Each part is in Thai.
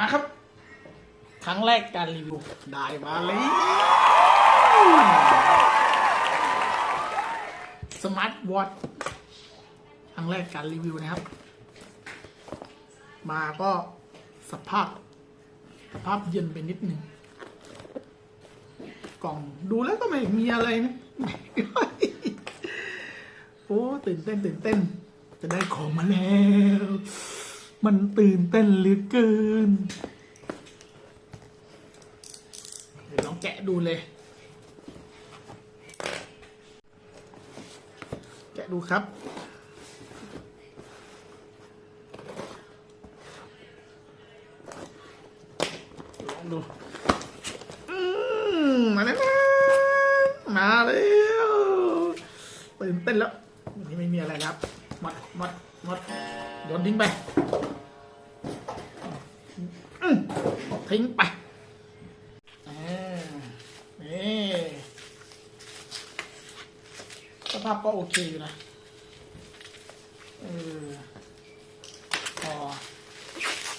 มาครับ ครั้งแรกการรีวิวได้มาเลยสมาร์ทวอทครั้งแรกการรีวิวนะครับ มาก็สภาพ สภาพเย็นไปนิดนึงกล่องดูแล้วก็ไม่มีอะไรนะโอ้ตื่นเต้นตื่นเต้น จะได้ของมาแล้ว มันตื่นเต้นเหลือเกิน เดี๋ยวลองแกะดูเลย แกะดูครับ ลองดูมาแล้วมาแล้วตื่นเต้นแล้ววันนี้ไม่มีอะไรครับ มดหมดหมดโยนทิ้งไปอืมทิ้งไปอ่นี่สภาพก็โอเคอยู่นะเออพอ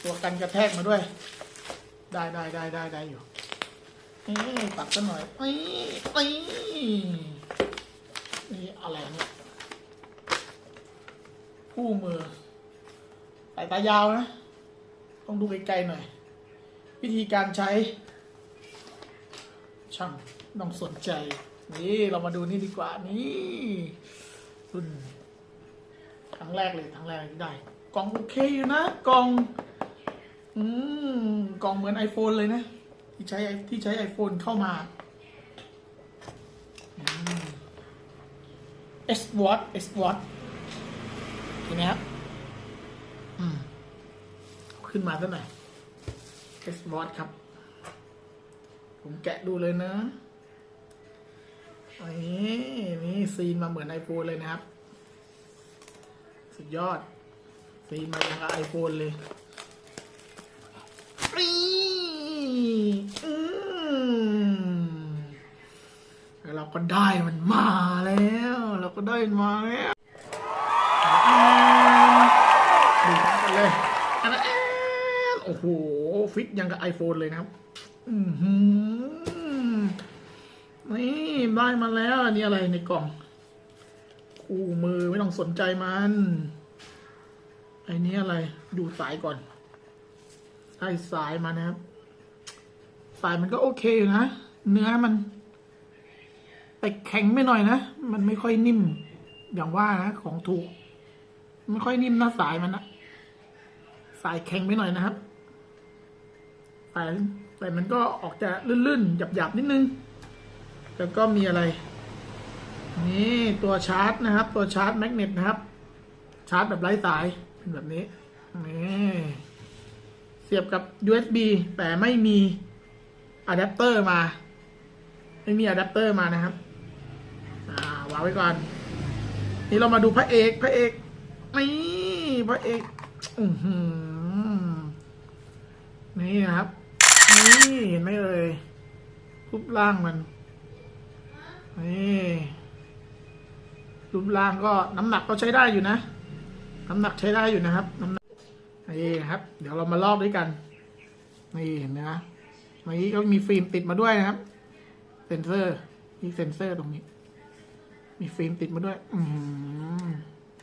ตัวกันกระแทกมาด้วย ได้ได้ได้ได้ได้อยู่นี่ตักันหน่อยนี่นี่อะไรเนี่ย คู่มือสายตายาวนะ ต้องดูไกลๆหน่อย วิธีการใช้ ช่างต้องสนใจ นี่เรามาดูนี่ดีกว่านี่รุ่นครั้งแรกเลยครั้งแรกที่ได้กล่องโอเคอยู่นะกล่องอืมกล่องเหมือน iPhone เลยนะ ที่ใช้ที่ใช้ iPhone เข้ามาอืม S Watch S Watch ห็นไหมครับอืมขึ้นมาตั้งไหนอย S Watch ครับ ผมแกะดูเลยนะนี่นี่ซีนมาเหมือน iPhone เลยนะครับ สุดยอด ซีนมาอย่างกับ iPhone เลยนี่อืมแล้วเราก็ได้มันมาแล้ว เราก็ได้มันมาแล้ว อันนั้นโอ้โห ฟิตยังกับ iPhone เลยนะครับ อือหือนี่ได้มาแล้ว อันนี้อะไรในกล่อง คู่มือไม่ต้องสนใจมันไอ้นี้อะไร ดูสายก่อนได้สายมานะครับ สายมันก็โอเคอยู่นะ เนื้อมัน แต่แข็งไม่หน่อยนะ มันไม่ค่อยนิ่ม อย่างว่านะ ของถูก ไม่ค่อยนิ่มนะสายมันนะ สายแข็งไปหน่อยนะครับสายแต่มันก็ออกจะลื่นๆหยับๆนิดนึง แล้วก็มีอะไร นี่ตัวชาร์จนะครับ ตัวชาร์จแมกเนตนะครับ ชาร์จแบบไร้สายเป็นแบบนี้นี่เสียบกับ USB แต่ไม่มีอะแดปเตอร์มา ไม่มีอะแดปเตอร์มานะครับวางไว้ก่อน นี่เรามาดูพระเอก พระเอกนี่พระเอก อือหือ นี่ครับ นี่เห็นไหมเอ่ยรูปร่างมัน นี่รูปร่างก็น้ำหนักก็ใช้ได้อยู่นะ น้ำหนักใช้ได้อยู่นะครับ น้ำหนักนี่ครับ เดี๋ยวเรามาลอกด้วยกัน นี่เห็นไหมนะนี่ก็มีฟิล์มติดมาด้วยนะครับ เซนเซอร์มีเซนเซอร์ตรงนี้ มีฟิล์มติดมาด้วย อืม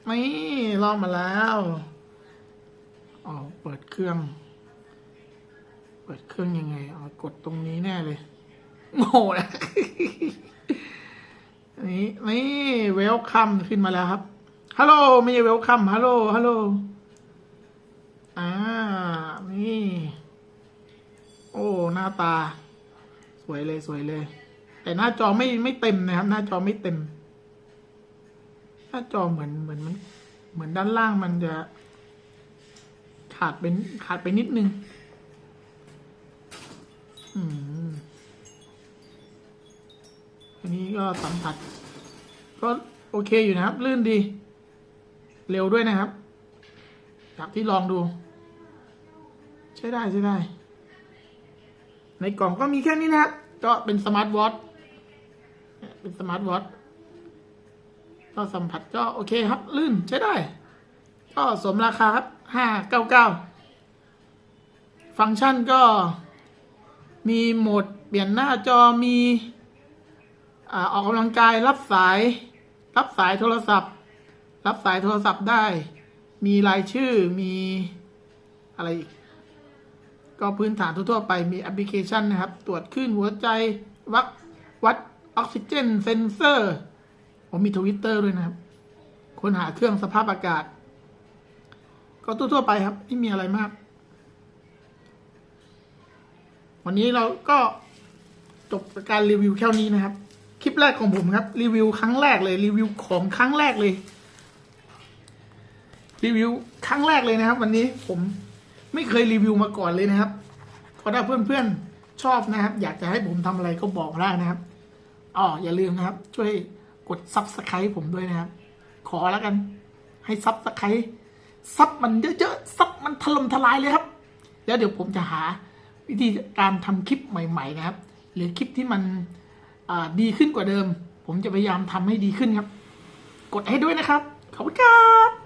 นี่ลอกมาแล้วอ๋อเปิดเครื่อง เปิดเครื่องยังไงอ๋อกดตรงนี้แน่เลยโง่นะนี่นี่เวลคัมขึ้นมาแล้วครับฮัลโหลไม่ใช่เวลคัมฮัลโหลฮัลโหลอ่านี่ โอ้หน้าตา สวยเลยสวยเลย แต่หน้าจอไม่ไม่เต็มนะครับ หน้าจอไม่เต็ม หน้าจอเหมือนเหมือนมัน เหมือนด้านล่างมันจะ ขาดเป็นขาดไปนิดนึง อันนี้ก็สัมผัส ก็โอเคอยู่นะครับ ลื่นดี เร็วด้วยนะครับ จากที่ลองดู ใช้ได้ใช้ได้ ในกล่องก็มีแค่นี้นะครับ ก็เป็นสมาร์ทวอทเป็นสมาร์ทวอทก็สัมผัสก็โอเคครับ ลื่นใช้ได้ ก็สมราคาครับห้าเก้าเก้าฟังก์ชันก็ มีโหมดเปลี่ยนหน้าจอมีอออกกำลังกายรับสาย รับสายโทรศัพท์ รับสายโทรศัพท์ได้ มีรายชื่อมีอะไรอีกก็พื้นฐานทั่วๆไปมีแอปพลิเคชันนะครับ ตรวจคลื่นหัวใจวัดวัดออกซิเจนเซนเซอร์ผมมีทวิตเตอร์ด้วยนะครับ ค้นหาเครื่องสภาพอากาศ ก็ทั่วๆไปครับไม่มีอะไรมาก วันนี้เราก็จบการรีวิวแค่นี้นะครับ คลิปแรกของผมครับ รีวิวครั้งแรกเลย รีวิวของครั้งแรกเลย รีวิวครั้งแรกเลยนะครับ วันนี้ผมไม่เคยรีวิวมาก่อนเลยนะครับก็ถ้าเพื่อนๆชอบนะครับ อยากจะให้ผมทำอะไรก็บอกได้นะครับอ๋ออย่าลืมนะครับ ช่วยกดซับสไครต์ผมด้วยนะครับ ขอแล้วกัน ให้ซับสไครต์ซับมันเยอะๆซับมันถล่มทลายเลยครับ แล้วเดี๋ยวผมจะหา วิธีการทำคลิปใหม่ ๆ นะครับ หรือคลิปที่มันดีขึ้นกว่าเดิม ผมจะพยายามทำให้ดีขึ้นครับ กดให้ด้วยนะครับ ขอบคุณครับ